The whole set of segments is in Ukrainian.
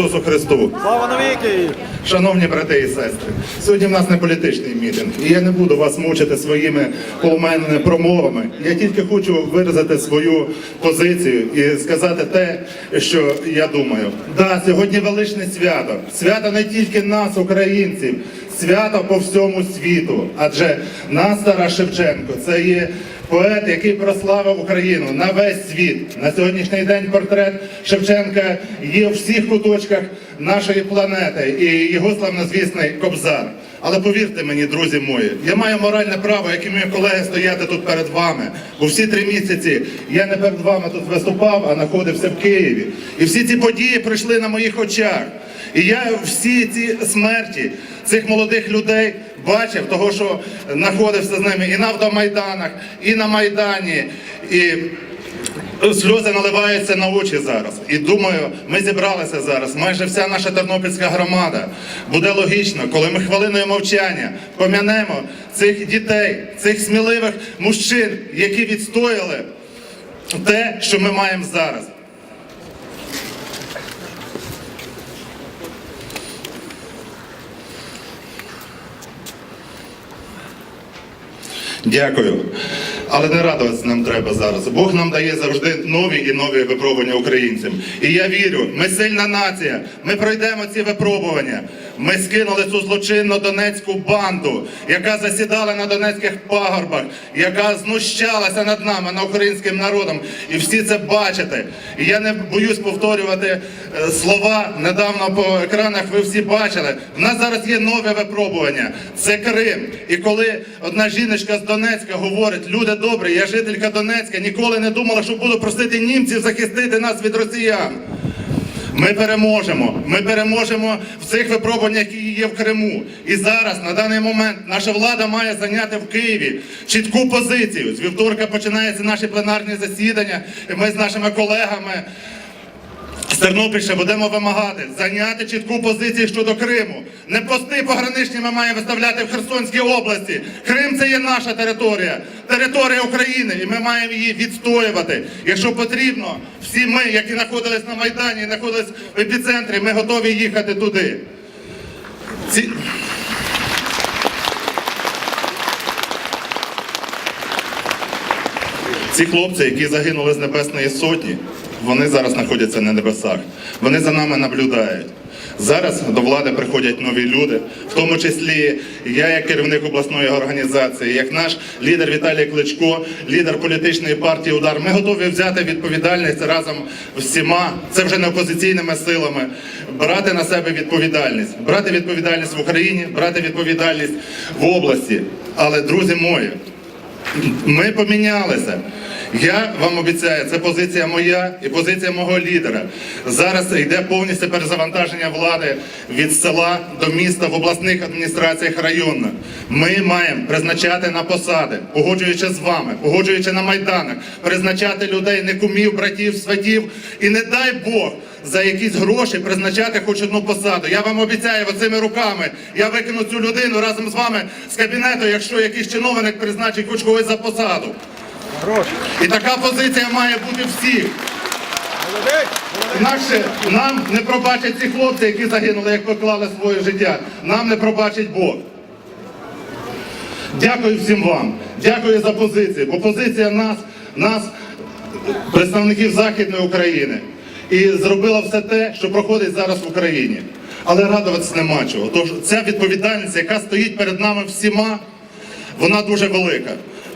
Ісусу Христу. Слава навіки! Шановні брати і сестри, сьогодні в нас не політичний мітинг, і я не буду вас мучити своїми полуменними промовами. Я тільки хочу виразити свою позицію і сказати те, що я думаю. Да, сьогодні величне свято, свято не тільки нас, українців, свято по всьому світу. Адже нас Тарас Шевченко це є поет, який прославив Україну на весь світ. На сьогоднішній день портрет Шевченка є у всіх куточках нашої планети і його славнозвісний Кобзар. Але повірте мені, друзі мої, я маю моральне право, як і мої колеги, стояти тут перед вами. Бо всі три місяці я не перед вами тут виступав, а знаходився в Києві. І всі ці події пройшли на моїх очах. І я всі ці смерті цих молодих людей бачив, того що знаходився з ними і на автомайданах, і на Майдані. І Сльози наливаються на очі зараз. І думаю, ми зібралися зараз. Майже вся наша тернопільська громада. Буде логічно, коли ми хвилиною мовчання пом'янемо цих дітей, цих сміливих мужчин, які відстояли те, що ми маємо зараз. Дякую. Але не радуватися нам треба зараз. Бог нам дає завжди нові і нові випробування українцям. І я вірю, ми сильна нація. Ми пройдемо ці випробування. Ми скинули цю злочинну донецьку банду, яка засідала на донецьких пагорбах, яка знущалася над нами, над українським народом. І всі це бачите. І я не боюсь повторювати е, слова недавно по екранах. Ви всі бачили. В нас зараз є нове випробування. Це Крим. І коли одна жіночка з Донецька говорить, люди добрі, я жителька Донецька, ніколи не думала, що буду просити німців захистити нас від росіян. Ми переможемо. Ми переможемо в цих випробуваннях, які є в Криму. І зараз, на даний момент, наша влада має зайняти в Києві чітку позицію. З вівторка починаються наші пленарні засідання. І ми з нашими колегами з Тернопільщини будемо вимагати зайняти чітку позицію щодо Криму. Не пости пограничні ми маємо виставляти в Херсонській області. Крим це є наша територія, територія України, і ми маємо її відстоювати. Якщо потрібно, всі ми, які знаходились на Майдані, знаходились в епіцентрі, ми готові їхати туди. Ці... Ці хлопці, які загинули з Небесної Сотні, вони зараз знаходяться на небесах. Вони за нами наблюдають. Зараз до влади приходять нові люди, в тому числі я, як керівник обласної організації, як наш лідер Віталій Кличко, лідер політичної партії Удар. Ми готові взяти відповідальність разом всіма, це вже не опозиційними силами, брати на себе відповідальність, брати відповідальність в Україні, брати відповідальність в області. Але, друзі мої, ми помінялися. Я вам обіцяю, це позиція моя і позиція мого лідера. Зараз йде повністю перезавантаження влади від села до міста в обласних адміністраціях районних. Ми маємо призначати на посади, погоджуючи з вами, погоджуючи на майданах, призначати людей, не кумів, братів, сватів. І не дай Бог за якісь гроші призначати хоч одну посаду. Я вам обіцяю, оцими руками я викину цю людину разом з вами з кабінету, якщо якийсь чиновник призначить хоч когось за посаду. І така позиція має бути всіх. Інакше нам не пробачать ці хлопці, які загинули, як поклали своє життя. Нам не пробачить Бог. Дякую всім вам. Дякую за позицію. Бо позиція нас, нас, представників Західної України, і зробила все те, що проходить зараз в Україні. Але радуватися нема чого. Тож ця відповідальність, яка стоїть перед нами всіма, вона дуже велика.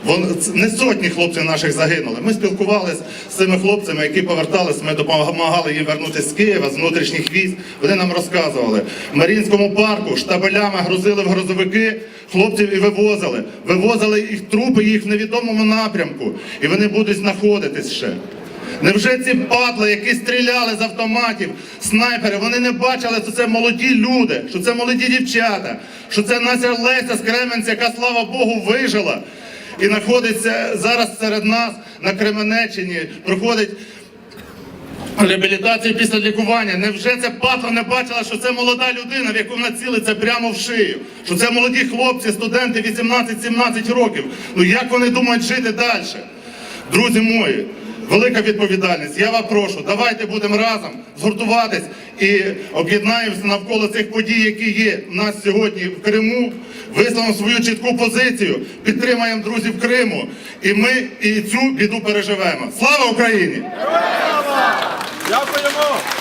Вон, не сотні хлопців наших загинули. Ми спілкувалися з цими хлопцями, які поверталися. Ми допомагали їм вернутися з Києва, з внутрішніх військ. Вони нам розказували. В Марінському парку штабелями грузили в грузовики хлопців і вивозили. Вивозили їх трупи їх в невідомому напрямку. І вони будуть знаходитись ще. Невже ці падли, які стріляли з автоматів, снайпери, вони не бачили, що це молоді люди, що це молоді дівчата, що це Настя Леся з Кременця, яка, слава Богу, вижила і знаходиться зараз серед нас на Кременеччині, проходить реабілітацію після лікування. Невже ця падла не бачила, що це молода людина, в яку вона цілиться прямо в шию? Що це молоді хлопці, студенти 18-17 років. Ну як вони думають жити далі? Друзі мої, велика відповідальність. Я вас прошу, давайте будемо разом згуртуватись і об'єднаємося навколо цих подій, які є в нас сьогодні в Криму. Висловимо свою чітку позицію, підтримаємо друзів Криму, і ми і цю біду переживемо. Слава Україні! Дякуємо!